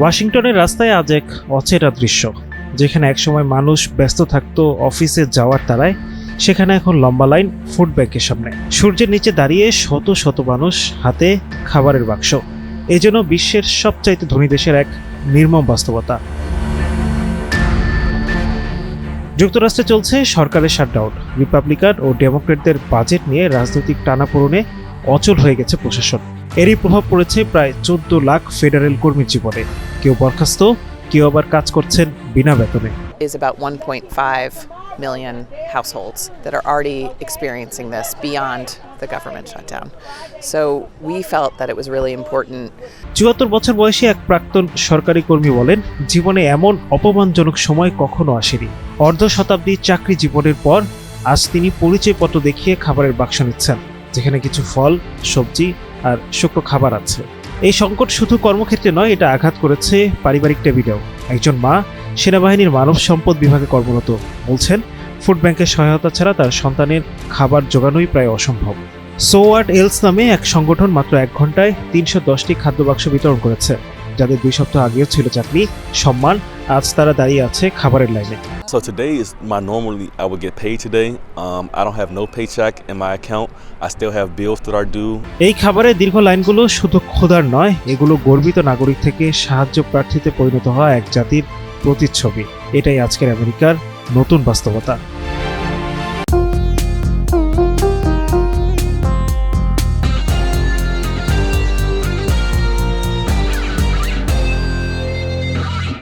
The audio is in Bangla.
ওয়াশিংটনের রাস্তায় আজ এক অচেনা দৃশ্য, যেখানে একসময় মানুষ ব্যস্ত থাকতো অফিসে যাওয়ার তারায়, সেখানে এখন লম্বা লাইন ফুড ব্যাংকের সামনে। সূর্যের নিচে দাঁড়িয়ে শত শত মানুষ হাতে খাবারের বাক্স। এই জন্য বিশ্বের সবচাইতে ধনী দেশের এক নির্মম বাস্তবতা। যুক্তরাষ্ট্রে চলছে সরকারের শাটডাউন। রিপাবলিকান ও ডেমোক্রেটদের বাজেট নিয়ে রাজনৈতিক টানাপোড়েনে অচল হয়ে গেছে প্রশাসন। এরই প্রভাব পড়েছে প্রায় চোদ্দ লাখ ফেডারেল কর্মীর জীবনে। কেউ বরখাস্ত কেউ আবার কাজ করছেন বিনা বেতনে। Is about 1.5 million households that are already experiencing this beyond the government shutdown. So we felt that it was really important. চুয়াত্তর বছর বয়সী এক প্রাক্তন সরকারি কর্মী বলেন জীবনে এমন অপমানজনক সময় কখনো আসেনি। অর্ধ শতাব্দী চাকরি জীবনের পর আজ তিনি পরিচয়পত্র দেখিয়ে খাবারের বাক্স নিচ্ছেন যেখানে কিছু ফল সবজি আর শুকনো খাবার আছে। এই সংকট শুধু কর্মক্ষেত্রে নয়, এটা আঘাত করেছে পারিবারিক টেবিলেও একজন মা সেনাবাহিনীর মানব সম্পদ বিভাগে কর্মরত। বলছেন, ফুড ব্যাংকের সহায়তা ছাড়া তার সন্তানের খাবার জোগানোই প্রায় অসম্ভব। সো হোয়াট এলস নামে এক সংগঠন মাত্র এক ঘন্টায় তিনশো দশটি খাদ্য বাক্স বিতরণ করেছে। যাদের দুই সপ্তাহ আগেও ছিল চাকরি সম্মান আজ তারা দাঁড়িয়ে আছে খাবারের লাইনে So today is my normally I would get paid today. Um, I don't have no paycheck in my account. I still have bills that are due. এই খাবারের দীর্ঘ লাইনগুলো শুধু ক্ষুধার নয় এগুলো গর্বিত নাগরিক থেকে সাহায্য প্রার্থীতে পরিণত হওয়া এক জাতির প্রতিচ্ছবি এটাই আজকের আমেরিকার নতুন বাস্তবতা